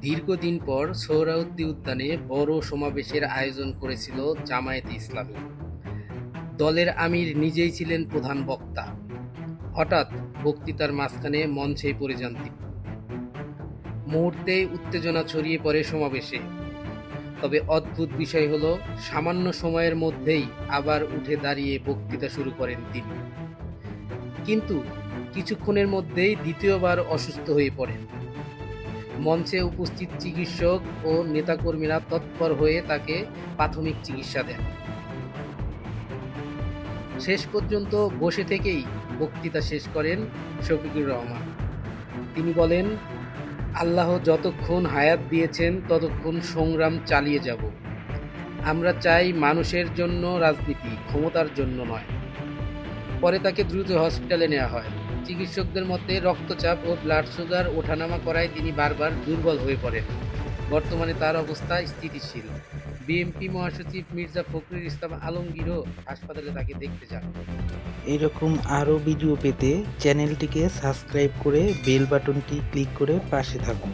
দীর্ঘদিন পর সোহরাওয়ার্দী উদ্যানে বড় সমাবেশের আয়োজন করেছিল জামায়াতে ইসলামী। দলের আমির নিজেই ছিলেন প্রধান বক্তা। হঠাৎ বক্তৃতার মাঝখানে মঞ্চেই পড়ে যান তিনি। মুহূর্তেই উত্তেজনা ছড়িয়ে পড়ে সমাবেশে। তবে অদ্ভুত বিষয় হল, সামান্য সময়ের মধ্যেই আবার উঠে দাঁড়িয়ে বক্তৃতা শুরু করেন তিনি। কিন্তু কিছুক্ষণের মধ্যেই দ্বিতীয়বার অসুস্থ হয়ে পড়েন। মঞ্চে উপস্থিত চিকিৎসক ও নেতাকর্মীরা তৎপর হয়ে তাকে প্রাথমিক চিকিৎসা দেন। শেষ পর্যন্ত বসে থেকেই বক্তৃতা শেষ করেন শফিকুর রহমান। তিনি বলেন, আল্লাহ যতক্ষণ হায়াত দিয়েছেন, ততক্ষণ সংগ্রাম চালিয়ে যাব। আমরা চাই মানুষের জন্য রাজনীতি, ক্ষমতার জন্য নয়। পরে তাকে দ্রুত হসপিটালে নেওয়া হয়। চিকিৎসকদের মতে রক্তচাপ ও ব্লাড সুগার ওঠানামা করায় তিনি বারবার দুর্বল হয়ে পড়েন। বর্তমানে তার অবস্থা স্থিতিশীল। বিএমপি মহাসচিব মির্জা ফখরুল ইসলাম আলমগীরও হাসপাতালে তাকে দেখতে যান। এরকম আরও ভিডিও পেতে চ্যানেলটিকে সাবস্ক্রাইব করে বেল বাটনটি ক্লিক করে পাশে থাকুন।